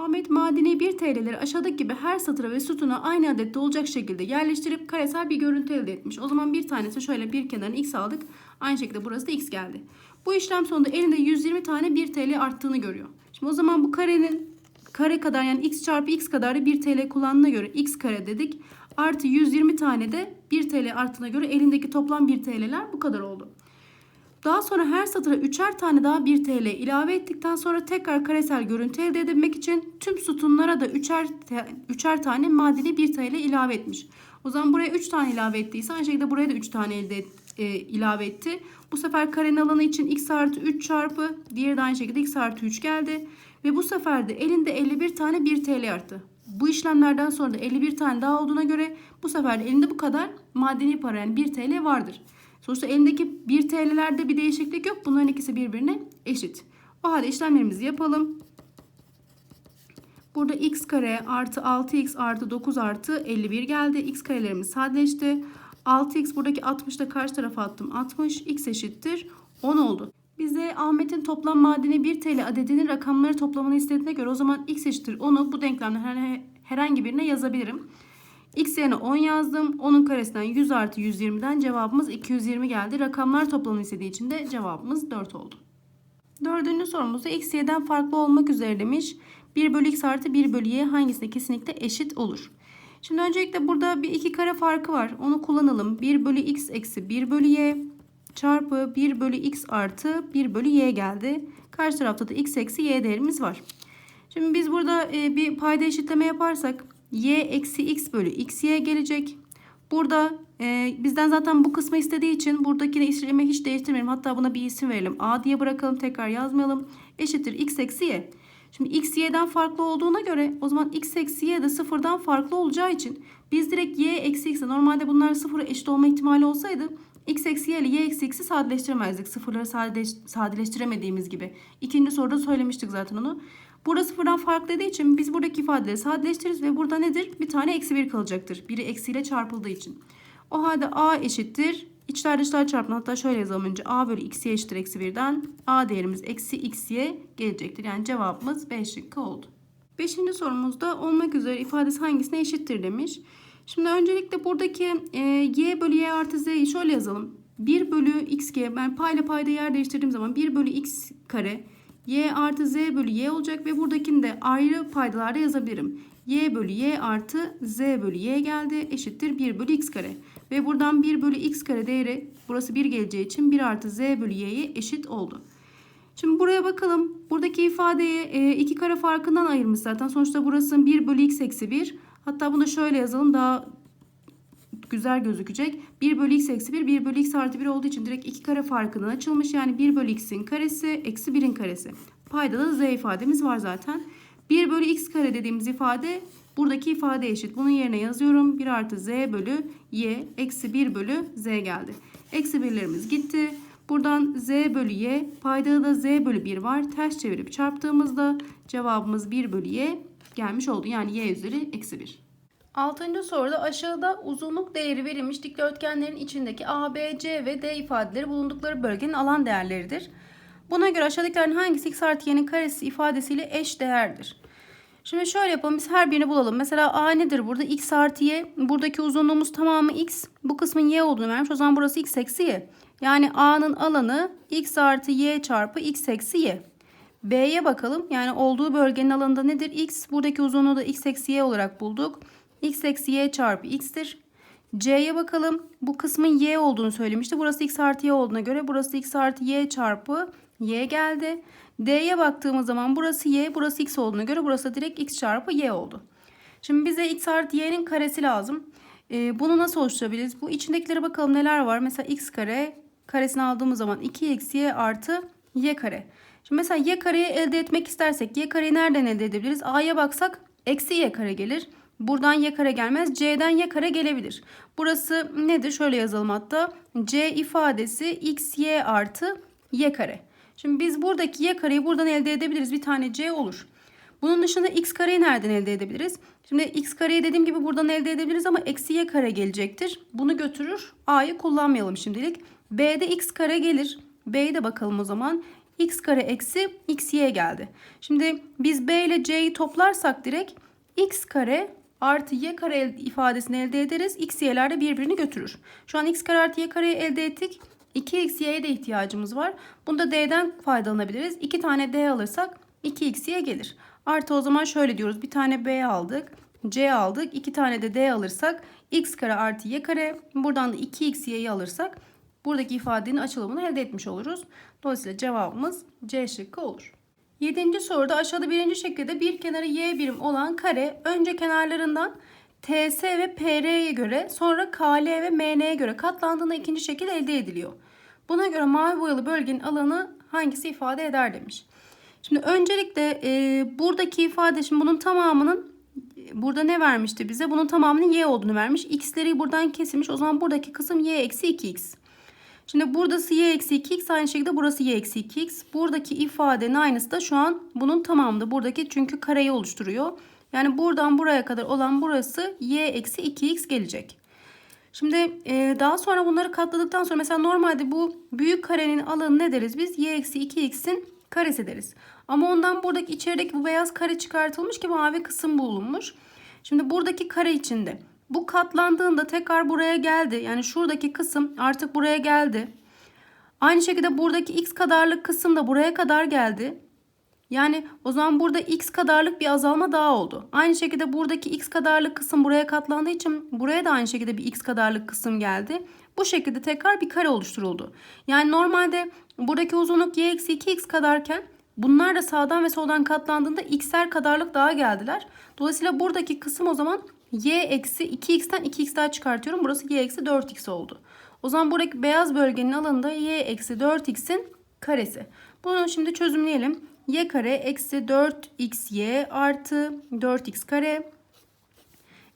Ahmet madeni 1 TL'leri aşağıdaki gibi her satıra ve sütuna aynı adette olacak şekilde yerleştirip karesel bir görüntü elde etmiş. O zaman bir tanesi şöyle bir kenarına x aldık. Aynı şekilde burası da x geldi. Bu işlem sonunda elinde 120 tane 1 TL arttığını görüyor. Şimdi o zaman bu karenin kare kadar yani x çarpı x kadar da 1 TL kullandığına göre x kare dedik. Artı 120 tane de 1 TL arttığına göre elindeki toplam 1 TL'ler bu kadar oldu. Daha sonra her satıra üçer tane daha 1 TL ilave ettikten sonra tekrar karesel görüntü elde edebilmek için tüm sütunlara da üçer, üçer tane madeni 1 TL ilave etmiş. O zaman buraya 3 tane ilave ettiyse aynı şekilde buraya da 3 tane elde et- e, ilave etti. Bu sefer karenin alanı için x artı 3 çarpı diğeri de aynı şekilde x artı 3 geldi. Ve bu sefer de elinde 51 tane 1 TL arttı. Bu işlemlerden sonra da 51 tane daha olduğuna göre bu sefer de elinde bu kadar madeni para yani 1 TL vardır. Sonuçta elindeki 1 TL'lerde bir değişiklik yok. Bunların ikisi birbirine eşit. O halde işlemlerimizi yapalım. Burada x kare artı 6x artı 9 artı 51 geldi. x karelerimiz sadeleşti. 6x buradaki 60 da karşı tarafa attım. 60 x eşittir 10 oldu. Bize Ahmet'in toplam madeni 1 TL adedinin rakamları toplamını istediğine göre o zaman x eşittir 10'u bu denklemden her- herhangi birine yazabilirim. X yerine 10 yazdım. 10'un karesinden 100 artı 120'den cevabımız 220 geldi. Rakamlar toplamını istediği için de cevabımız 4 oldu. Dördüncü sorumuzda x y'den farklı olmak üzere demiş. 1 bölü x artı 1 bölü y hangisine kesinlikle eşit olur? Şimdi öncelikle burada bir iki kare farkı var. Onu kullanalım. 1 bölü x eksi 1 bölü y çarpı 1 bölü x artı 1 bölü y geldi. Karşı tarafta da x eksi y değerimiz var. Şimdi biz burada e, bir payda eşitleme yaparsak y eksi x bölü x y gelecek. Burada e, bizden zaten bu kısmı istediği için buradaki işlemi hiç değiştirmeyelim. Hatta buna bir isim verelim. A diye bırakalım tekrar yazmayalım. Eşittir x eksi y. Şimdi x y'den farklı olduğuna göre o zaman x eksi y de sıfırdan farklı olacağı için biz direkt y eksi x'e normalde bunlar sıfıra eşit olma ihtimali olsaydı x eksi y ile y eksi x'i sadeleştiremezdik. Sıfırları sadeleş, sadeleştiremediğimiz gibi. İkinci soruda söylemiştik zaten onu. Burada sıfırdan farklı için biz buradaki ifadeleri sadeleştiririz ve burada nedir? Bir tane eksi bir kalacaktır. Biri eksiyle çarpıldığı için. O halde a eşittir. İçler dışlar çarpımı hatta şöyle yazalım önce. a bölü x y eşittir eksi birden. a değerimiz eksi x y gelecektir. Yani cevabımız B şıkkı oldu. Beşinci sorumuzda olmak üzere ifadesi hangisine eşittir demiş. Şimdi öncelikle buradaki e, y bölü y artı z'yi şöyle yazalım. 1 bölü x g ben payla payda yer değiştirdiğim zaman 1 bölü x kare y artı z bölü y olacak ve buradakini de ayrı paydalarda yazabilirim. y bölü y artı z bölü y geldi eşittir 1 bölü x kare. Ve buradan 1 bölü x kare değeri burası 1 geleceği için 1 artı z bölü y'ye eşit oldu. Şimdi buraya bakalım. Buradaki ifadeyi e, iki kare farkından ayırmış zaten. Sonuçta burası 1 bölü x eksi 1. Hatta bunu şöyle yazalım daha güzel gözükecek. 1 bölü x eksi 1, 1 bölü x artı 1 olduğu için direkt iki kare farkından açılmış. Yani 1 bölü x'in karesi eksi 1'in karesi. Payda da z ifademiz var zaten. 1 bölü x kare dediğimiz ifade buradaki ifade eşit. Bunun yerine yazıyorum. 1 artı z bölü y eksi 1 bölü z geldi. Eksi 1'lerimiz gitti. Buradan z bölü y paydada da z bölü 1 var. Ters çevirip çarptığımızda cevabımız 1 bölü y gelmiş oldu. Yani y üzeri eksi 1. Altıncı soruda aşağıda uzunluk değeri verilmiş dikdörtgenlerin içindeki A, B, C ve D ifadeleri bulundukları bölgenin alan değerleridir. Buna göre aşağıdakilerin hangisi x artı y'nin karesi ifadesiyle eş değerdir? Şimdi şöyle yapalım biz her birini bulalım. Mesela A nedir burada? x artı y. Buradaki uzunluğumuz tamamı x. Bu kısmın y olduğunu vermiş. O zaman burası x eksi y. Yani A'nın alanı x artı y çarpı x eksi y. B'ye bakalım. Yani olduğu bölgenin alanında nedir? X. Buradaki uzunluğu da x eksi y olarak bulduk. X eksi y çarpı x'tir. C'ye bakalım. Bu kısmın y olduğunu söylemişti. Burası x artı y olduğuna göre burası x artı y çarpı y geldi. D'ye baktığımız zaman burası y, burası x olduğuna göre burası direkt x çarpı y oldu. Şimdi bize x artı y'nin karesi lazım. Ee, bunu nasıl oluşturabiliriz? Bu içindekilere bakalım neler var. Mesela x kare karesini aldığımız zaman 2 eksi y artı y kare. Şimdi mesela y kareyi elde etmek istersek y kareyi nereden elde edebiliriz? A'ya baksak eksi y kare gelir. Buradan y kare gelmez. C'den y kare gelebilir. Burası nedir? Şöyle yazalım hatta. C ifadesi x y artı y kare. Şimdi biz buradaki y kareyi buradan elde edebiliriz. Bir tane c olur. Bunun dışında x kareyi nereden elde edebiliriz? Şimdi x kareyi dediğim gibi buradan elde edebiliriz ama eksi y kare gelecektir. Bunu götürür. A'yı kullanmayalım şimdilik. B'de x kare gelir. B'ye de bakalım o zaman. x kare eksi x y geldi. Şimdi biz b ile c'yi toplarsak direkt x kare artı y kare ifadesini elde ederiz. x y'ler de birbirini götürür. Şu an x kare artı y kareyi elde ettik. 2x y'ye de ihtiyacımız var. Bunda d'den faydalanabiliriz. 2 tane d alırsak 2x y gelir. Artı o zaman şöyle diyoruz. Bir tane b aldık. c aldık. 2 tane de d alırsak x kare artı y kare. Buradan da 2x y'yi alırsak buradaki ifadenin açılımını elde etmiş oluruz. Dolayısıyla cevabımız C şıkkı olur. Yedinci soruda aşağıda birinci şekilde bir kenarı y birim olan kare önce kenarlarından TS ve PR'ye göre sonra KL ve MN'ye göre katlandığında ikinci şekil elde ediliyor. Buna göre mavi boyalı bölgenin alanı hangisi ifade eder demiş. Şimdi öncelikle e, buradaki ifade şimdi bunun tamamının e, burada ne vermişti bize? Bunun tamamının y olduğunu vermiş. X'leri buradan kesilmiş. O zaman buradaki kısım y eksi 2x. Şimdi burası y eksi 2x aynı şekilde burası y eksi 2x. Buradaki ifadenin aynısı da şu an bunun tamamında. Buradaki çünkü kareyi oluşturuyor. Yani buradan buraya kadar olan burası y eksi 2x gelecek. Şimdi e, daha sonra bunları katladıktan sonra mesela normalde bu büyük karenin alanı ne deriz biz? y eksi 2x'in karesi deriz. Ama ondan buradaki içerideki bu beyaz kare çıkartılmış ki mavi kısım bulunmuş. Şimdi buradaki kare içinde bu katlandığında tekrar buraya geldi. Yani şuradaki kısım artık buraya geldi. Aynı şekilde buradaki x kadarlık kısım da buraya kadar geldi. Yani o zaman burada x kadarlık bir azalma daha oldu. Aynı şekilde buradaki x kadarlık kısım buraya katlandığı için buraya da aynı şekilde bir x kadarlık kısım geldi. Bu şekilde tekrar bir kare oluşturuldu. Yani normalde buradaki uzunluk y eksi 2x kadarken bunlar da sağdan ve soldan katlandığında x'er kadarlık daha geldiler. Dolayısıyla buradaki kısım o zaman y eksi 2x'ten 2x daha çıkartıyorum. Burası y eksi 4x oldu. O zaman buradaki beyaz bölgenin alanında y eksi 4x'in karesi. Bunu şimdi çözümleyelim. y kare eksi 4xy artı 4x kare.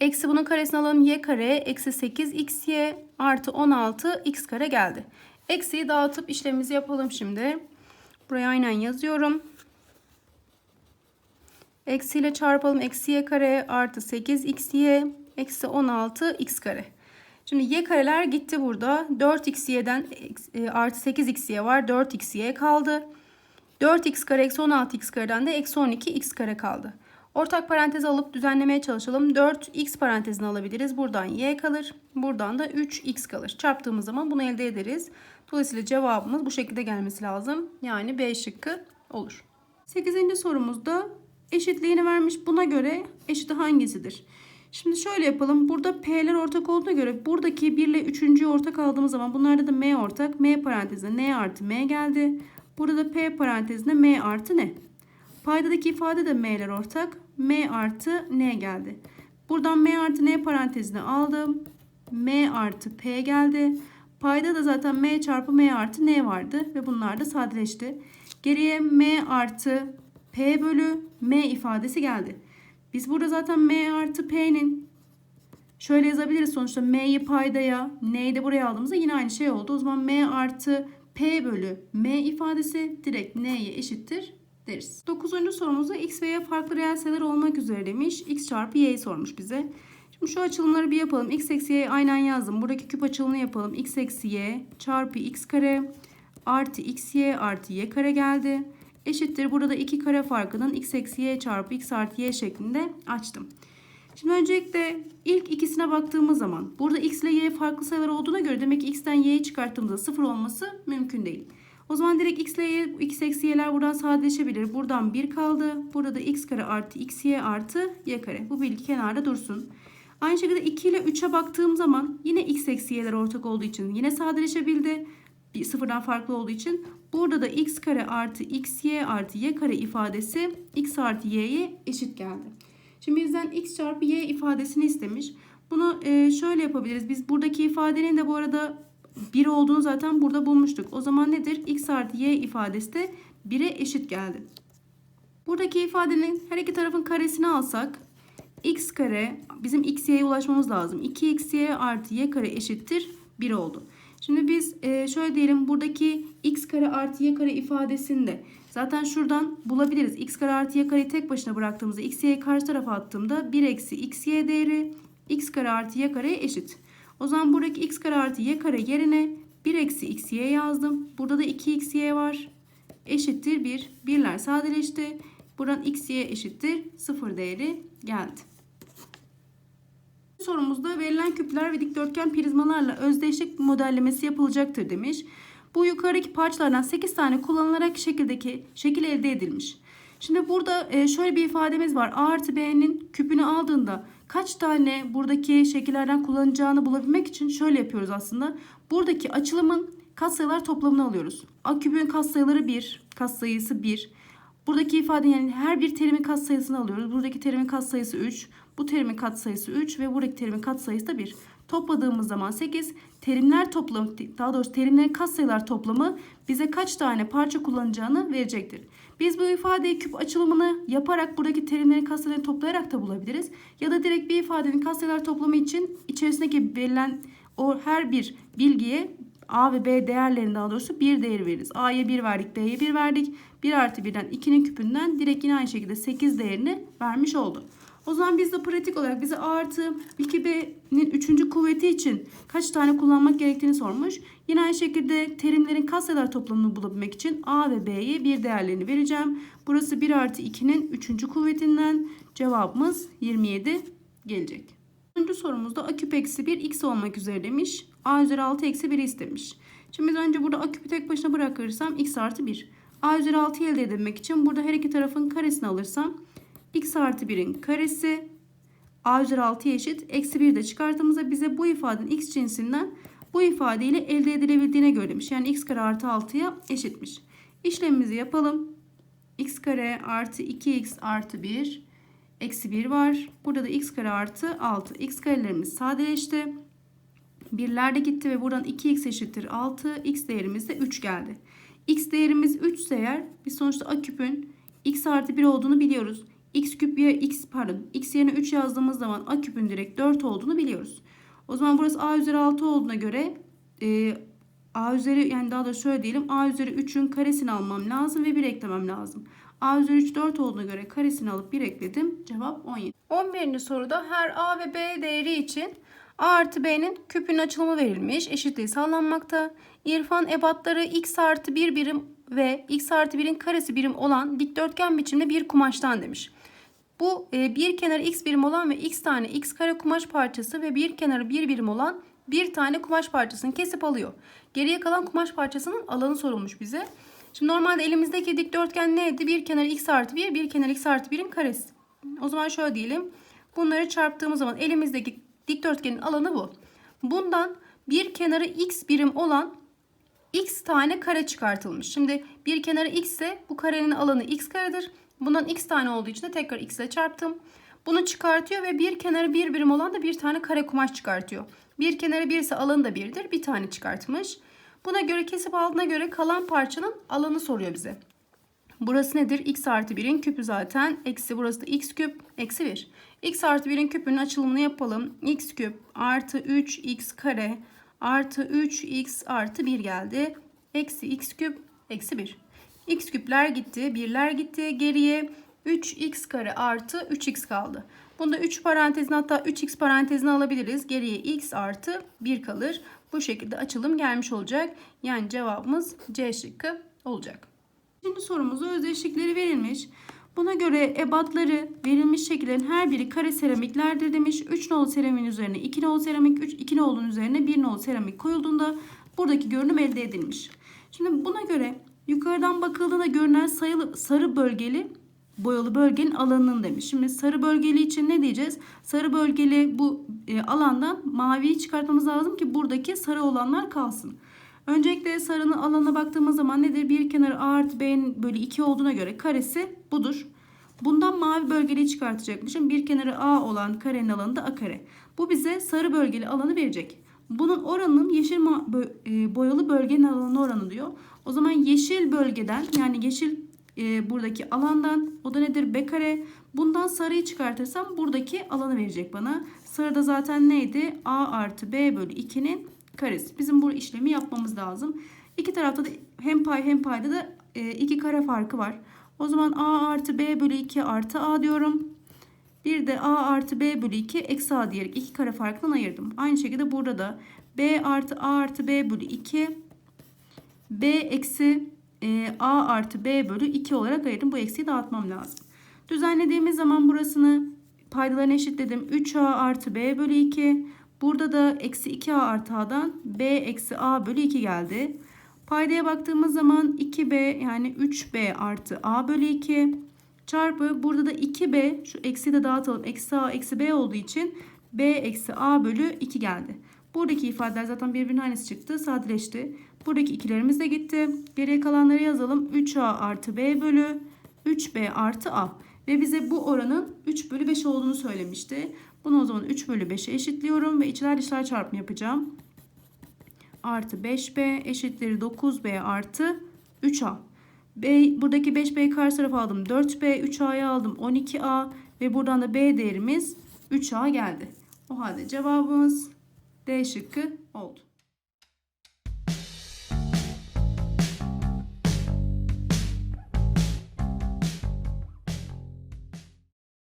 Eksi bunun karesini alalım. y kare eksi 8xy artı 16x kare geldi. Eksiyi dağıtıp işlemimizi yapalım şimdi. Buraya aynen yazıyorum. Eksiyle çarpalım. Eksi y kare artı 8xy eksi 16x kare. Şimdi y kareler gitti burada. 4xy'den e, artı 8xy var. 4xy kaldı. 4x kare eksi 16x kareden de eksi 12x kare kaldı. Ortak parantez alıp düzenlemeye çalışalım. 4x parantezini alabiliriz. Buradan y kalır. Buradan da 3x kalır. Çarptığımız zaman bunu elde ederiz. Dolayısıyla cevabımız bu şekilde gelmesi lazım. Yani B şıkkı olur. 8. sorumuzda eşitliğini vermiş. Buna göre eşiti hangisidir? Şimdi şöyle yapalım. Burada P'ler ortak olduğuna göre buradaki 1 ile 3.'yü ortak aldığımız zaman bunlarda da M ortak. M parantezine N artı M geldi. Burada P parantezine M artı N. Paydadaki ifade de M'ler ortak. M artı N geldi. Buradan M artı N parantezine aldım. M artı P geldi. Payda da zaten M çarpı M artı N vardı. Ve bunlar da sadeleşti. Geriye M artı P bölü M ifadesi geldi. Biz burada zaten M artı P'nin şöyle yazabiliriz sonuçta M'yi paydaya N'yi de buraya aldığımızda yine aynı şey oldu. O zaman M artı P bölü M ifadesi direkt N'ye eşittir deriz. Dokuzuncu sorumuzda x ve y farklı reel sayılar olmak üzere demiş. x çarpı y'yi sormuş bize. Şimdi şu açılımları bir yapalım. x eksi y aynen yazdım. Buradaki küp açılımını yapalım. x eksi y çarpı x kare artı x y artı y kare geldi. Eşittir. Burada iki kare farkının x eksi y çarpı x artı y şeklinde açtım. Şimdi öncelikle ilk ikisine baktığımız zaman burada x ile y farklı sayılar olduğuna göre demek ki x'ten y'yi çıkarttığımızda sıfır olması mümkün değil. O zaman direkt x ile y, x eksi y'ler buradan sadeleşebilir. Buradan 1 kaldı. Burada da x kare artı x y artı y kare. Bu bilgi kenarda dursun. Aynı şekilde 2 ile 3'e baktığım zaman yine x eksi y'ler ortak olduğu için yine sadeleşebildi. Bir sıfırdan farklı olduğu için burada da x kare artı x y artı y kare ifadesi x artı y'ye eşit geldi. Şimdi bizden x çarpı y ifadesini istemiş. Bunu e, şöyle yapabiliriz. Biz buradaki ifadenin de bu arada 1 olduğunu zaten burada bulmuştuk. O zaman nedir? x artı y ifadesi de 1'e eşit geldi. Buradaki ifadenin her iki tarafın karesini alsak x kare bizim x y'ye ulaşmamız lazım. 2xy artı y kare eşittir 1 oldu. Şimdi biz e, şöyle diyelim buradaki x kare artı y kare ifadesinde zaten şuradan bulabiliriz. x kare artı y kareyi tek başına bıraktığımızda x y'yi karşı tarafa attığımda 1 eksi x y değeri x kare artı y kareye eşit. O zaman buradaki x kare artı y kare yerine 1 eksi x y yazdım. Burada da 2 x y var. eşittir 1. Birler sadeleşti. Buradan x, y eşittir 0 değeri geldi. Sorumuzda verilen küpler ve dikdörtgen prizmalarla özdeşlik modellemesi yapılacaktır demiş. Bu yukarıdaki parçalardan 8 tane kullanılarak şekildeki şekil elde edilmiş. Şimdi burada e, şöyle bir ifademiz var. A artı B'nin küpünü aldığında kaç tane buradaki şekillerden kullanacağını bulabilmek için şöyle yapıyoruz aslında. Buradaki açılımın katsayılar toplamını alıyoruz. A küpün katsayıları 1, katsayısı 1. Buradaki ifade yani her bir terimin katsayısını alıyoruz. Buradaki terimin katsayısı 3, bu terimin katsayısı 3 ve buradaki terimin katsayısı da 1. Topladığımız zaman 8. Terimler toplamı, daha doğrusu terimlerin katsayılar toplamı bize kaç tane parça kullanacağını verecektir. Biz bu ifadeyi küp açılımını yaparak buradaki terimlerin katsayılarını toplayarak da bulabiliriz. Ya da direkt bir ifadenin katsayılar toplamı için içerisindeki verilen o her bir bilgiye A ve B değerlerini daha doğrusu bir değer veririz. A'ya 1 verdik, B'ye 1 verdik. 1 artı 1'den 2'nin küpünden direkt yine aynı şekilde 8 değerini vermiş oldu. O zaman biz de pratik olarak bize A artı 2B'nin 3. kuvveti için kaç tane kullanmak gerektiğini sormuş. Yine aynı şekilde terimlerin katsayılar toplamını bulabilmek için A ve B'ye bir değerlerini vereceğim. Burası 1 artı 2'nin 3. kuvvetinden cevabımız 27 gelecek. 10. sorumuzda a küp eksi 1 x olmak üzere demiş. A üzeri 6 eksi 1 istemiş. Şimdi biz önce burada a küpü tek başına bırakırsam x artı 1. a üzeri 6 elde edebilmek için burada her iki tarafın karesini alırsam x artı 1'in karesi a üzeri 6'ya eşit. Eksi 1 de çıkarttığımızda bize bu ifadenin x cinsinden bu ifadeyle elde edilebildiğine göre demiş. Yani x kare artı 6'ya eşitmiş. İşlemimizi yapalım. x kare artı 2x artı 1 eksi 1 var. Burada da x kare artı 6. x karelerimiz sadeleşti. Birler de gitti ve buradan 2x eşittir 6. x değerimiz de 3 geldi. x değerimiz 3 ise eğer biz sonuçta a küpün x artı 1 olduğunu biliyoruz. x küp ya x pardon x yerine 3 yazdığımız zaman a küpün direkt 4 olduğunu biliyoruz. O zaman burası a üzeri 6 olduğuna göre e, a üzeri yani daha da şöyle diyelim a üzeri 3'ün karesini almam lazım ve 1 eklemem lazım. A üzeri 3 4 olduğuna göre karesini alıp 1 ekledim. Cevap 17. 11. soruda her A ve B değeri için A artı B'nin küpünün açılımı verilmiş. Eşitliği sağlanmakta. İrfan ebatları x artı 1 birim ve x artı 1'in karesi birim olan dikdörtgen biçimde bir kumaştan demiş. Bu e, bir kenarı x birim olan ve x tane x kare kumaş parçası ve bir kenarı bir birim olan bir tane kumaş parçasını kesip alıyor. Geriye kalan kumaş parçasının alanı sorulmuş bize. Şimdi normalde elimizdeki dikdörtgen neydi? Bir kenarı x artı 1, bir kenarı x artı 1'in karesi. O zaman şöyle diyelim. Bunları çarptığımız zaman elimizdeki dikdörtgenin alanı bu. Bundan bir kenarı x birim olan x tane kare çıkartılmış. Şimdi bir kenarı x ise bu karenin alanı x karedir. Bundan x tane olduğu için de tekrar x ile çarptım. Bunu çıkartıyor ve bir kenarı bir birim olan da bir tane kare kumaş çıkartıyor. Bir kenarı 1 ise alanı da birdir. Bir tane çıkartmış. Buna göre kesip aldığına göre kalan parçanın alanı soruyor bize. Burası nedir? x artı 1'in küpü zaten. Eksi burası da x küp. Eksi 1. x artı 1'in küpünün açılımını yapalım. x küp artı 3x kare artı 3x artı 1 geldi. Eksi x küp eksi 1. x küpler gitti. Birler gitti. Geriye 3x kare artı 3x kaldı. Bunda 3 parantezini hatta 3x parantezini alabiliriz. Geriye x artı 1 kalır. Bu şekilde açılım gelmiş olacak. Yani cevabımız C şıkkı olacak. Şimdi sorumuzda özdeşlikleri verilmiş. Buna göre ebatları verilmiş şekillerin her biri kare seramiklerdir demiş. 3 nolu seramiğin üzerine 2 nolu seramik, 3, 2 nolun üzerine 1 nolu seramik koyulduğunda buradaki görünüm elde edilmiş. Şimdi buna göre yukarıdan bakıldığında görünen sayılı, sarı bölgeli boyalı bölgenin alanının demiş. Şimdi sarı bölgeli için ne diyeceğiz? Sarı bölgeli bu e, alandan maviyi çıkartmamız lazım ki buradaki sarı olanlar kalsın. Öncelikle sarının alanına baktığımız zaman nedir? Bir kenarı A artı B'nin bölü 2 olduğuna göre karesi budur. Bundan mavi bölgeliği çıkartacakmışım. Bir kenarı A olan karenin alanı da A kare. Bu bize sarı bölgeli alanı verecek. Bunun oranının yeşil e, boyalı bölgenin alanı oranı diyor. O zaman yeşil bölgeden yani yeşil e, buradaki alandan o da nedir? B kare. Bundan sarıyı çıkartırsam buradaki alanı verecek bana. Sarıda zaten neydi? A artı B bölü 2'nin karesi. Bizim bu işlemi yapmamız lazım. İki tarafta da hem pay hem payda da e, iki kare farkı var. O zaman A artı B bölü 2 artı A diyorum. Bir de A artı B bölü 2 eksi A diyerek iki kare farkından ayırdım. Aynı şekilde burada da B artı A artı B bölü 2 B eksi e, A artı B bölü 2 olarak ayırdım. Bu eksiği dağıtmam lazım. Düzenlediğimiz zaman burasını paydalarını eşitledim. 3A artı B bölü 2. Burada da eksi 2A artı A'dan B eksi A bölü 2 geldi. Paydaya baktığımız zaman 2B yani 3B artı A bölü 2 çarpı burada da 2B şu eksi de dağıtalım. Eksi A eksi B olduğu için B eksi A bölü 2 geldi. Buradaki ifadeler zaten birbirinin aynısı çıktı. Sadeleşti. Buradaki ikilerimiz de gitti. Geriye kalanları yazalım. 3A artı B bölü 3B artı A. Ve bize bu oranın 3 bölü 5 olduğunu söylemişti. Bunu o zaman 3 bölü 5'e eşitliyorum ve içler dışlar çarpımı yapacağım. Artı 5B eşittir 9B artı 3A. B, buradaki 5B'yi karşı tarafa aldım. 4B, 3A'yı aldım. 12A ve buradan da B değerimiz 3A geldi. O halde cevabımız D şıkkı oldu.